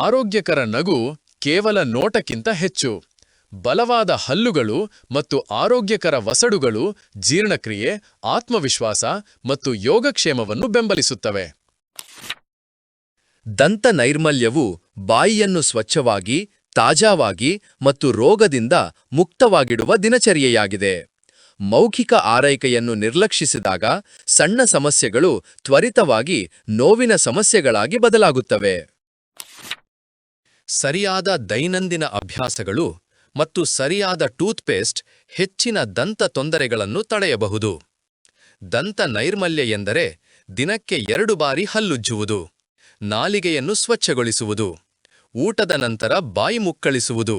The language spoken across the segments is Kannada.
ಆರೋಗ್ಯಕರ ನಗು ಕೇವಲ ನೋಟಕ್ಕಿಂತ ಹೆಚ್ಚು. ಬಲವಾದ ಹಲ್ಲುಗಳು ಮತ್ತು ಆರೋಗ್ಯಕರ ವಸಡುಗಳು ಜೀರ್ಣಕ್ರಿಯೆ, ಆತ್ಮವಿಶ್ವಾಸ ಮತ್ತು ಯೋಗಕ್ಷೇಮವನ್ನು ಬೆಂಬಲಿಸುತ್ತವೆ. ದಂತ ನೈರ್ಮಲ್ಯವು ಬಾಯಿಯನ್ನು ಸ್ವಚ್ಛವಾಗಿ, ತಾಜಾವಾಗಿ ಮತ್ತು ರೋಗದಿಂದ ಮುಕ್ತವಾಗಿಡುವ ದಿನಚರ್ಯೆಯಾಗಿದೆ. ಮೌಖಿಕ ಆರೈಕೆಯನ್ನು ನಿರ್ಲಕ್ಷಿಸಿದಾಗ ಸಣ್ಣ ಸಮಸ್ಯೆಗಳು ತ್ವರಿತವಾಗಿ ನೋವಿನ ಸಮಸ್ಯೆಗಳಾಗಿ ಬದಲಾಗುತ್ತವೆ. ಸರಿಯಾದ ದೈನಂದಿನ ಅಭ್ಯಾಸಗಳು ಮತ್ತು ಸರಿಯಾದ ಟೂತ್ಪೇಸ್ಟ್ ಹೆಚ್ಚಿನ ದಂತ ತೊಂದರೆಗಳನ್ನು ತಡೆಯಬಹುದು. ದಂತ ನೈರ್ಮಲ್ಯ ಎಂದರೆ ದಿನಕ್ಕೆ ಎರಡು ಬಾರಿ ಹಲ್ಲುಜ್ಜುವುದು, ನಾಲಿಗೆಯನ್ನು ಸ್ವಚ್ಛಗೊಳಿಸುವುದು, ಊಟದ ನಂತರ ಬಾಯಿ ಮುಕ್ಕಳಿಸುವುದು.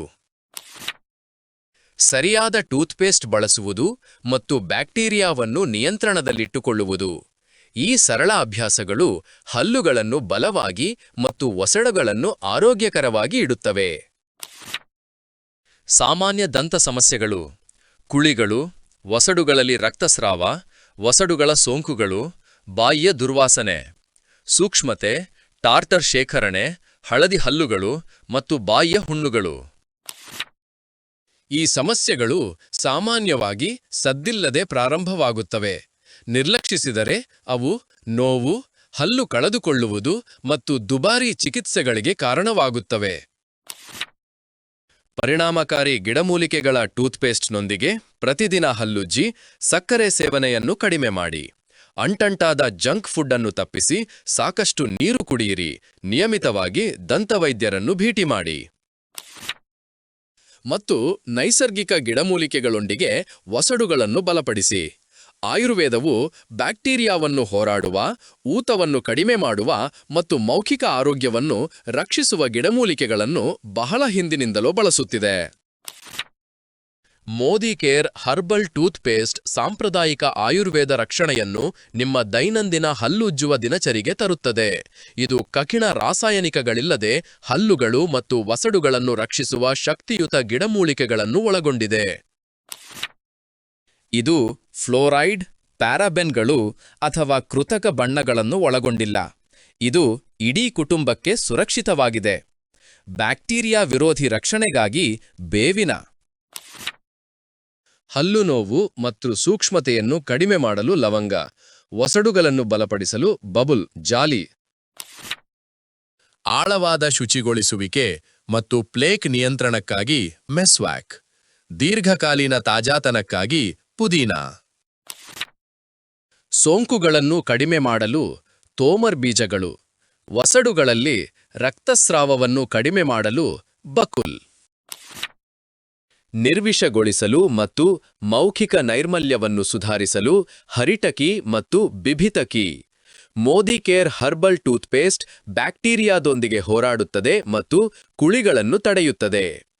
ಸರಿಯಾದ ಟೂತ್ಪೇಸ್ಟ್ ಬಳಸುವುದು ಮತ್ತು ಬ್ಯಾಕ್ಟೀರಿಯಾವನ್ನು ನಿಯಂತ್ರಣದಲ್ಲಿಟ್ಟುಕೊಳ್ಳುವುದು. ಈ ಸರಳ ಅಭ್ಯಾಸಗಳು ಹಲ್ಲುಗಳನ್ನು ಬಲವಾಗಿ ಮತ್ತು ಒಸಡಗಳನ್ನು ಆರೋಗ್ಯಕರವಾಗಿ ಇಡುತ್ತವೆ. ಸಾಮಾನ್ಯ ದಂತ ಸಮಸ್ಯೆಗಳು. ಕುಳಿಗಳು, ಒಸಡುಗಳಲ್ಲಿ ರಕ್ತಸ್ರಾವ, ಒಸಡುಗಳ ಸೋಂಕುಗಳು ಬಾಯಿಯ ದುರ್ವಾಸನೆ. ಸೂಕ್ಷ್ಮತೆ, ಟಾರ್ಟರ್ ಶೇಖರಣೆ, ಹಳದಿ ಹಲ್ಲುಗಳು ಮತ್ತು ಬಾಯಿಯ ಹುಣ್ಣುಗಳು. ಈ ಸಮಸ್ಯೆಗಳು ಸಾಮಾನ್ಯವಾಗಿ ಸದ್ದಿಲ್ಲದೆ ಪ್ರಾರಂಭವಾಗುತ್ತವೆ. ನಿರ್ಲಕ್ಷಿಸಿದರೆ ಅವು ನೋವು, ಹಲ್ಲು ಕಳೆದುಕೊಳ್ಳುವುದು ಮತ್ತು ದುಬಾರಿ ಚಿಕಿತ್ಸೆಗಳಿಗೆ ಕಾರಣವಾಗುತ್ತವೆ. ಪರಿಣಾಮಕಾರಿ ಗಿಡಮೂಲಿಕೆಗಳ ಟೂತ್ಪೇಸ್ಟ್ನೊಂದಿಗೆ ಪ್ರತಿದಿನ ಹಲ್ಲುಜ್ಜಿ, ಸಕ್ಕರೆ ಸೇವನೆಯನ್ನು ಕಡಿಮೆ ಮಾಡಿ. ಅಂಟಂಟಾದ ಜಂಕ್ ಫುಡ್ ಅನ್ನು ತಪ್ಪಿಸಿ ಸಾಕಷ್ಟು ನೀರು ಕುಡಿಯಿರಿ, ನಿಯಮಿತವಾಗಿ ದಂತವೈದ್ಯರನ್ನು ಭೇಟಿ ಮಾಡಿ. ಮತ್ತು ನೈಸರ್ಗಿಕ ಗಿಡಮೂಲಿಕೆಗಳೊಂದಿಗೆ ಒಸಡುಗಳನ್ನು ಬಲಪಡಿಸಿ. ಆಯುರ್ವೇದವು ಬ್ಯಾಕ್ಟೀರಿಯಾವನ್ನು ಹೋರಾಡುವ, ಊತವನ್ನು ಕಡಿಮೆ ಮಾಡುವ ಮತ್ತು ಮೌಖಿಕ ಆರೋಗ್ಯವನ್ನು ರಕ್ಷಿಸುವ ಗಿಡಮೂಲಿಕೆಗಳನ್ನು ಬಹಳ ಹಿಂದಿನಿಂದಲೂ ಬಳಸುತ್ತಿದೆ. ಮೋದಿ ಕೇರ್ ಹರ್ಬಲ್ ಟೂತ್ಪೇಸ್ಟ್ ಸಾಂಪ್ರದಾಯಿಕ ಆಯುರ್ವೇದ ರಕ್ಷಣೆಯನ್ನು ನಿಮ್ಮ ದೈನಂದಿನ ಹಲ್ಲುಜ್ಜುವ ದಿನಚರಿಗೆ ತರುತ್ತದೆ. ಇದು ಕಠಿಣ ರಾಸಾಯನಿಕಗಳಿಲ್ಲದೆ ಹಲ್ಲುಗಳು ಮತ್ತು ವಸಡುಗಳನ್ನು ರಕ್ಷಿಸುವ ಶಕ್ತಿಯುತ ಗಿಡಮೂಲಿಕೆಗಳನ್ನು ಒಳಗೊಂಡಿದೆ. ಇದು ಫ್ಲೋರೈಡ್, ಪ್ಯಾರಾಬೆನ್ಗಳು ಅಥವಾ ಕೃತಕ ಬಣ್ಣಗಳನ್ನು ಒಳಗೊಂಡಿಲ್ಲ. ಇದು ಇಡೀ ಕುಟುಂಬಕ್ಕೆ ಸುರಕ್ಷಿತವಾಗಿದೆ. ಬ್ಯಾಕ್ಟೀರಿಯಾ ವಿರೋಧಿ ರಕ್ಷಣೆಗಾಗಿ ಬೇವಿನ ಹಲ್ಲು ನೋವು ಮತ್ತು ಸೂಕ್ಷ್ಮತೆಯನ್ನು ಕಡಿಮೆ ಮಾಡಲು ಲವಂಗ, ಒಸಡುಗಳನ್ನು ಬಲಪಡಿಸಲು ಬಬುಲ್, ಜಾಲಿ, ಆಳವಾದ ಶುಚಿಗೊಳಿಸುವಿಕೆ ಮತ್ತು ಪ್ಲೇಕ್ ನಿಯಂತ್ರಣಕ್ಕಾಗಿ ಮೆಸ್ವ್ಯಾಕ್, ದೀರ್ಘಕಾಲೀನ ತಾಜಾತನಕ್ಕಾಗಿ ಪುದೀನಾ. ಸೋಂಕುಗಳನ್ನು ಕಡಿಮೆ ಮಾಡಲು ತೋಮರ್ ಬೀಜಗಳು. ವಸಡುಗಳಲ್ಲಿ ರಕ್ತಸ್ರಾವವನ್ನು ಕಡಿಮೆ ಮಾಡಲು ಬಕುಲ್. ನಿರ್ವಿಷಗೊಳಿಸಲು ಮತ್ತು ಮೌಖಿಕ ನೈರ್ಮಲ್ಯವನ್ನು ಸುಧಾರಿಸಲು ಹರಿಟಕಿ ಮತ್ತು ಬಿಭಿತಕಿ. ಮೋದಿ ಕೇರ್ ಹರ್ಬಲ್ ಟೂತ್ಪೇಸ್ಟ್ ಬ್ಯಾಕ್ಟೀರಿಯಾದೊಂದಿಗೆ ಹೋರಾಡುತ್ತದೆ ಮತ್ತು ಕುಳಿಗಳನ್ನು ತಡೆಯುತ್ತದೆ.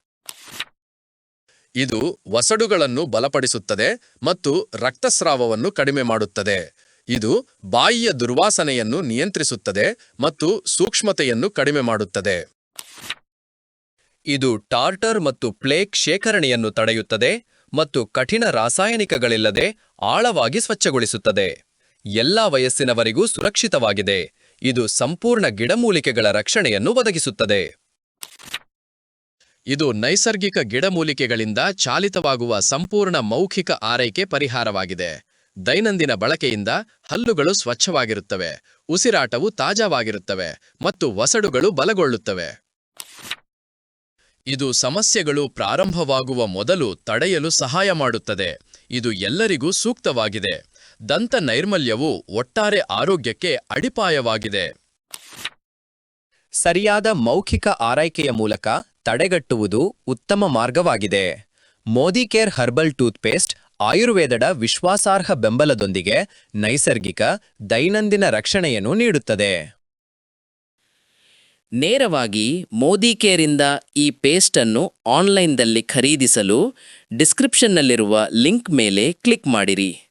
ಇದು ವಸಡುಗಳನ್ನು ಬಲಪಡಿಸುತ್ತದೆ ಮತ್ತು ರಕ್ತಸ್ರಾವವನ್ನು ಕಡಿಮೆ ಮಾಡುತ್ತದೆ. ಇದು ಬಾಯಿಯ ದುರ್ವಾಸನೆಯನ್ನು ನಿಯಂತ್ರಿಸುತ್ತದೆ ಮತ್ತು ಸೂಕ್ಷ್ಮತೆಯನ್ನು ಕಡಿಮೆ ಮಾಡುತ್ತದೆ. ಇದು ಟಾರ್ಟರ್ ಮತ್ತು ಪ್ಲೇಕ್ ಶೇಖರಣೆಯನ್ನು ತಡೆಯುತ್ತದೆ ಮತ್ತು ಕಠಿಣ ರಾಸಾಯನಿಕಗಳಿಲ್ಲದೆ ಆಳವಾಗಿ ಸ್ವಚ್ಛಗೊಳಿಸುತ್ತದೆ. ಎಲ್ಲಾ ವಯಸ್ಸಿನವರಿಗೂ ಸುರಕ್ಷಿತವಾಗಿದೆ. ಇದು ಸಂಪೂರ್ಣ ಗಿಡಮೂಲಿಕೆಗಳ ರಕ್ಷಣೆಯನ್ನು ಒದಗಿಸುತ್ತದೆ. ಇದು ನೈಸರ್ಗಿಕ ಗಿಡಮೂಲಿಕೆಗಳಿಂದ ಚಾಲಿತವಾಗುವ ಸಂಪೂರ್ಣ ಮೌಖಿಕ ಆರೈಕೆ ಪರಿಹಾರವಾಗಿದೆ. ದೈನಂದಿನ ಬಳಕೆಯಿಂದ ಹಲ್ಲುಗಳು ಸ್ವಚ್ಛವಾಗಿರುತ್ತವೆ, ಉಸಿರಾಟವು ತಾಜಾವಾಗಿರುತ್ತವೆ ಮತ್ತು ವಸಡುಗಳು ಬಲಗೊಳ್ಳುತ್ತವೆ. ಇದು ಸಮಸ್ಯೆಗಳು ಪ್ರಾರಂಭವಾಗುವ ಮೊದಲು ತಡೆಯಲು ಸಹಾಯ ಮಾಡುತ್ತದೆ. ಇದು ಎಲ್ಲರಿಗೂ ಸೂಕ್ತವಾಗಿದೆ. ದಂತ ನೈರ್ಮಲ್ಯವು ಒಟ್ಟಾರೆ ಆರೋಗ್ಯಕ್ಕೆ ಅಡಿಪಾಯವಾಗಿದೆ. ಸರಿಯಾದ ಮೌಖಿಕ ಆರೈಕೆಯ ಮೂಲಕ ತಡೆಗಟ್ಟುವುದು ಉತ್ತಮ ಮಾರ್ಗವಾಗಿದೆ. ಮೋದಿ ಕೇರ್ ಹರ್ಬಲ್ ಟೂತ್ಪೇಸ್ಟ್ ಆಯುರ್ವೇದದ ವಿಶ್ವಾಸಾರ್ಹ ಬೆಂಬಲದೊಂದಿಗೆ ನೈಸರ್ಗಿಕ, ದೈನಂದಿನ ರಕ್ಷಣೆಯನ್ನು ನೀಡುತ್ತದೆ. ನೇರವಾಗಿ ಮೋದಿ ಕೇರಿಂದ ಈ ಪೇಸ್ಟನ್ನು ಆನ್ಲೈನ್ದಲ್ಲಿ ಖರೀದಿಸಲು ಡಿಸ್ಕ್ರಿಪ್ಷನ್ನಲ್ಲಿರುವ ಲಿಂಕ್ ಮೇಲೆ ಕ್ಲಿಕ್ ಮಾಡಿರಿ.